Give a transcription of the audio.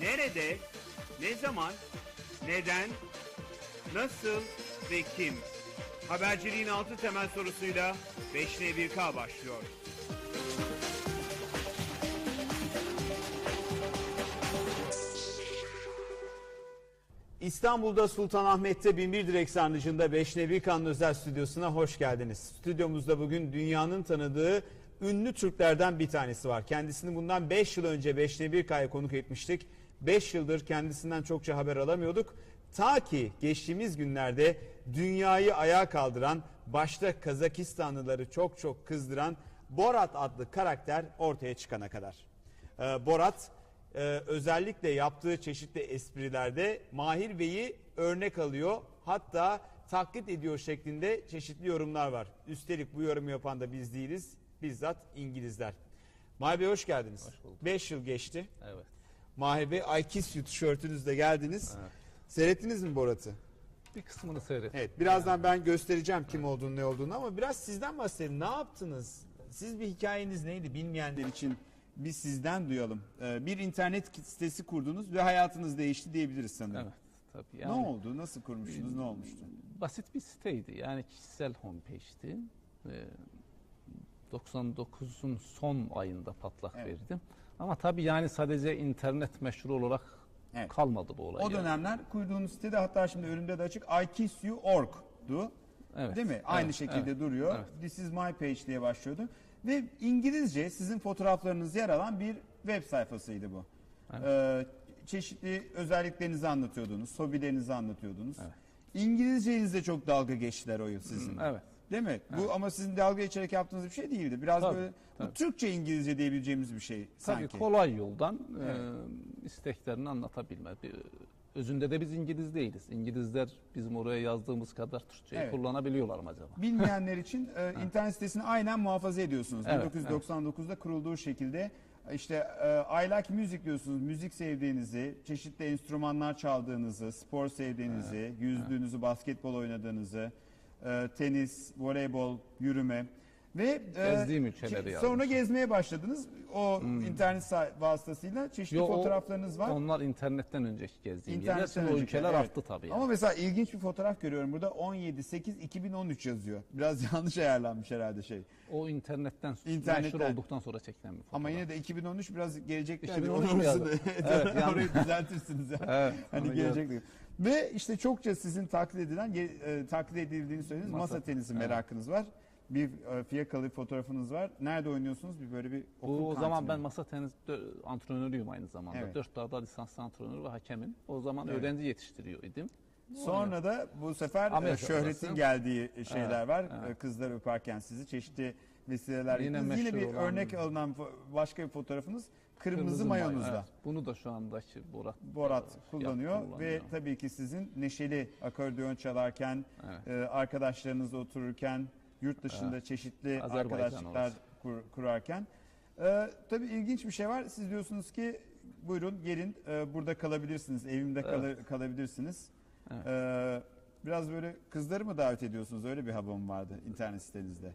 Nerede, ne zaman, neden, nasıl ve kim? Haberciliğin altı temel sorusuyla 5N1K başlıyor. İstanbul'da Sultanahmet'te Binbir Direk Sarnıcı'nda 5 Nevi Kanlı Özel Stüdyosu'na hoş geldiniz. Stüdyomuzda bugün dünyanın tanıdığı ünlü Türklerden bir tanesi var. Kendisini bundan 5 yıl önce 5 Nevi K'ya konuk etmiştik. 5 yıldır kendisinden çokça haber alamıyorduk. Ta ki geçtiğimiz günlerde dünyayı ayağa kaldıran, başta Kazakistanlıları çok çok kızdıran Borat adlı karakter ortaya çıkana kadar. Ee, Borat e, özellikle yaptığı çeşitli esprilerde Mahir Bey'i örnek alıyor. Hatta taklit ediyor şeklinde çeşitli yorumlar var. Üstelik bu yorum yapan da biz değiliz. Bizzat İngilizler. Mahir Bey hoş geldiniz. Hoş bulduk. 5 yıl geçti. Evet. Mahir Bey I Kiss You tişörtünüzle geldiniz. Seyrettiniz mi Borat'ı? Bir kısmını seyret. Evet birazdan ben göstereceğim kim olduğunu ne olduğunu ama biraz sizden bahsedelim. Ne yaptınız? Siz bir hikayeniz neydi bilmeyenler için biz sizden duyalım. Ee, bir internet sitesi kurdunuz ve hayatınız değişti diyebiliriz sanırım. Evet. Tabii Ne yani oldu? Nasıl kurmuştunuz? Ne olmuştu? basit bir siteydi. Yani kişisel homepage'ti. Ee, 99'un son ayında patlak Evet. verdim. Ama tabii yani sadece internet meşhur olarak Evet. kalmadı bu olay. O yani. dönemler kurduğunuz sitede hatta şimdi önümde de açık ikissyou.org'du. Evet. Değil mi? Aynı Evet, şekilde evet, duruyor. evet. This is my page diye başlıyordu. Ve İngilizce sizin fotoğraflarınız yer alan bir web sayfasıydı bu. Ee, çeşitli özelliklerinizi anlatıyordunuz, hobilerinizi anlatıyordunuz. İngilizcenizde çok dalga geçtiler o yıl sizin. Evet. Değil mi? Bu ama sizin dalga geçerek yaptığınız bir şey değildi. Biraz Tabii, böyle bu tabii. Türkçe İngilizce diyebileceğimiz bir şey Tabii sanki. kolay yoldan Evet. e, isteklerini anlatabilme. Bir- Özünde de biz İngiliz değiliz. İngilizler bizim oraya yazdığımız kadar Türkçeyi Evet. kullanabiliyorlar mı acaba? Bilmeyenler için e, internet sitesini aynen muhafaza ediyorsunuz. Evet, 1999'da kurulduğu şekilde işte e, I like music diyorsunuz. Müzik sevdiğinizi, çeşitli enstrümanlar çaldığınızı, spor sevdiğinizi, yüzdüğünüzü, basketbol oynadığınızı, e, tenis, voleybol, yürüme ve e, Gezdiğim ülkeleri yazmışım. Sonra gezmeye başladınız. O internet sa- vasıtasıyla çeşitli Yo, o- fotoğraflarınız var. Onlar internetten önceki gezdiğim yerler. İnternetten Şimdi o önceki, ülkeler evet. arttı tabii. Ama yani. mesela ilginç bir fotoğraf görüyorum burada 17 8 2013 yazıyor. Biraz yanlış ayarlanmış herhalde şey. O internetten, İnternetten. meşhur olduktan sonra çekilen bir fotoğraf. Ama yine de 2013 biraz gelecekte. 2013 Hani mu orasını- yazdı? Evet, yani- Orayı düzeltirsiniz. ya. Evet, hani onu gelecekte. Ve işte çokça sizin taklit edilen, ge- e, taklit edildiğini söylediğiniz masa, Masa- tenisi merakınız var. Bir e, fiyakalı bir fotoğrafınız var. Nerede oynuyorsunuz? Bir böyle bir okul Bu o zaman ben masa tenis dö- antrenörüyüm aynı zamanda. Evet. Dört dağda lisanslı antrenör ve hakemim. O zaman Evet. öğrenci yetiştiriyor idim. Sonra da bu sefer e, Amerika şöhretin arası. geldiği şeyler Evet, var. evet. E, Kızlar öperken sizi çeşitli vesileler Yine. Yine bir meşhur olan- örnek alınan fo- başka bir fotoğrafınız kırmızı, mayonuzla. mayo, evet. Bunu da şu andaki Borat Borat e, kullanıyor ve kullanıyor. tabii ki sizin neşeli akordeon çalarken, Evet. e, arkadaşlarınızla otururken, yurt dışında çeşitli Azerbaycan arkadaşlıklar orası. kur- kurarken. E, tabii ilginç bir şey var. Siz diyorsunuz ki buyurun gelin e, burada kalabilirsiniz, evimde kala- kalabilirsiniz. Evet. E, biraz böyle kızları mı davet ediyorsunuz? Öyle bir haberim vardı internet sitenizde.